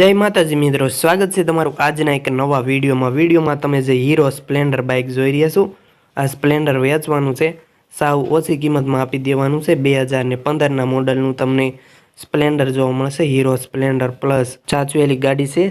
જય માતાજી મિત્રો, સ્વાગત છે તમારું આજના એક નવા વિડીયોમાં. વિડીયોમાં તમે જે હીરો સ્પ્લેન્ડર બાઇક જોઈ રહ્યા છો, આ સ્પ્લેન્ડર વેચવાનું છે. સાવ ઓછી કિંમતમાં આપી દેવાનું છે. બે હજારને પંદરના મોડલનું તમને સ્પ્લેન્ડર જોવા મળશે. હીરો સ્પ્લેન્ડર પ્લસ ચાચવેલી ગાડી છે.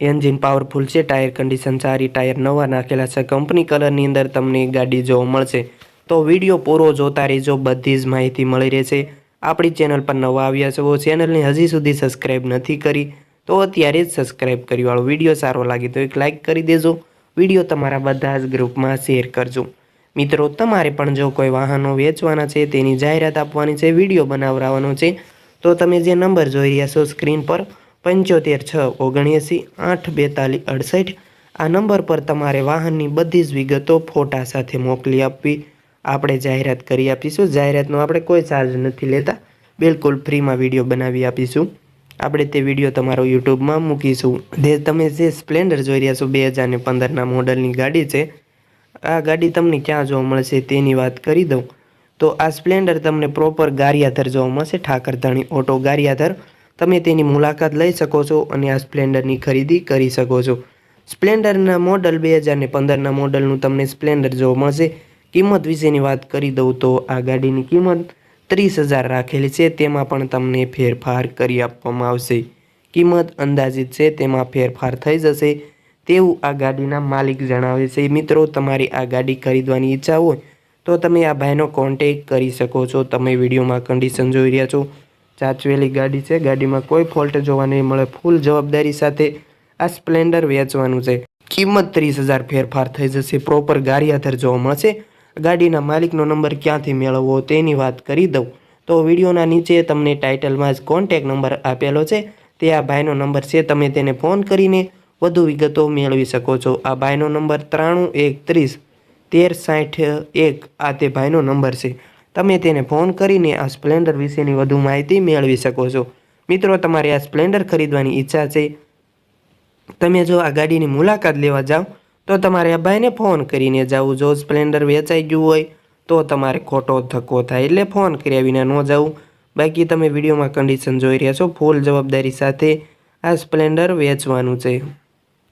એન્જિન પાવરફુલ છે. ટાયર કન્ડિશન સારી, ટાયર નવા નાખેલા છે. કંપની કલરની અંદર તમને ગાડી જોવા મળશે. તો વીડિયો પૂરો જોતા રહેજો. બધી જ માહિતી મળી રહેશે. આપણી ચેનલ પર નવા આવ્યા છો, ચેનલને હજી સુધી સબસ્ક્રાઈબ નથી કરી. તો અત્યારે જ સબસ્ક્રાઈબ કરી વાળો વીડિયો સારો લાગે તો એક લાઇક કરી દેજો. વીડિયો તમારા બધા જ ગ્રુપમાં શેર કરજો. મિત્રો, તમારે પણ જો કોઈ વાહનો વેચવાના છે, તેની જાહેરાત આપવાની છે વીડિયો બનાવવાનો છે, તો તમે જે નંબર જોઈ રહ્યા છો સ્ક્રીન પર પંચોતેર છ ઓગણએંસી આઠ બેતાલીસ અડસઠ, આ નંબર પર તમારે વાહનની બધી જ વિગતો ફોટા સાથે મોકલી આપવી. આપણે જાહેરાત કરી આપીશું. જાહેરાતનો આપણે કોઈ ચાર્જ નથી લેતા. બિલકુલ ફ્રીમાં વીડિયો બનાવી આપીશું. આપણે તે વીડિયો તમારો યુટ્યુબમાં મૂકીશું. જે તમે જે સ્પ્લેન્ડર જોઈ રહ્યા છો, બે હજાર ને પંદરના મોડલની ગાડી છે, આ ગાડી તમને ક્યાં જોવા મળશે તેની વાત કરી દઉં. તો આ સ્પ્લેન્ડર તમને પ્રોપર ગારિયાધર જોવા મળશે, ઠાકરધાણી ઓટો ગારિયાધર. તમે તેની મુલાકાત લઈ શકો છો અને આ સ્પ્લેન્ડરની ખરીદી કરી શકો છો. સ્પ્લેન્ડરના મોડલ બે હજાર ને પંદરના મોડલનું તમને સ્પ્લેન્ડર જોવા મળશે. કિંમત વિશેની વાત કરી દઉં તો આ ગાડીની કિંમત ત્રીસ હજાર રાખેલી છે, તેમાં પણ તમને ફેરફાર કરી આપવામાં આવશે. કિંમત અંદાજિત છે, તેમાં ફેરફાર થઈ જશે. તેવું આ ગાડીના માલિક જણાવે છે, મિત્રો, તમારી આ ગાડી ખરીદવાની ઈચ્છા હોય, તો તમે આ ભાઈનો કોન્ટેક કરી શકો છો. તમે વિડીયોમાં કન્ડિશન જોઈ રહ્યા છો. ચાચવેલી ગાડી છે, ગાડીમાં કોઈ ફોલ્ટ જોવા નહીં મળે. ફૂલ જવાબદારી સાથે આ સ્પ્લેન્ડર વેચવાનું છે. કિંમત ત્રીસ હજાર ફેરફાર થઈ જશે. પ્રોપર ગારિયાધર જોવા મળશે. ગાડીના માલિકનો નંબર ક્યાંથી મેળવવો તેની વાત કરી દઉં. તો વિડીયોના નીચે તમને ટાઇટલમાં જ કોન્ટેક નંબર આપેલો છે. તે આ ભાઈનો નંબર છે. તમે તેને ફોન કરીને વધુ વિગતો મેળવી શકો છો. આ ભાઈનો નંબર ત્રાણું એક ત્રીસ તેર સાઠ એક. આ તે ભાઈનો નંબર છે. તમે તેને ફોન કરીને આ સ્પ્લેન્ડર વિશેની વધુ માહિતી મેળવી શકો છો. મિત્રો, તમારે આ સ્પ્લેન્ડર ખરીદવાની ઈચ્છા છે. તમે જો આ ગાડીની મુલાકાત લેવા જાઓ તો તમારે ભાઈને ફોન કરીને જવું જો સ્પ્લેન્ડર વેચાઈ ગયું હોય, તો તમારે ખોટો ધક્કો થાય એટલે ફોન કર્યા વિના ન જવું. બાકી તમે વિડીયોમાં કન્ડિશન જોઈ રહ્યા છો, ફૂલ જવાબદારી સાથે આ સ્પ્લેન્ડર વેચવાનું છે.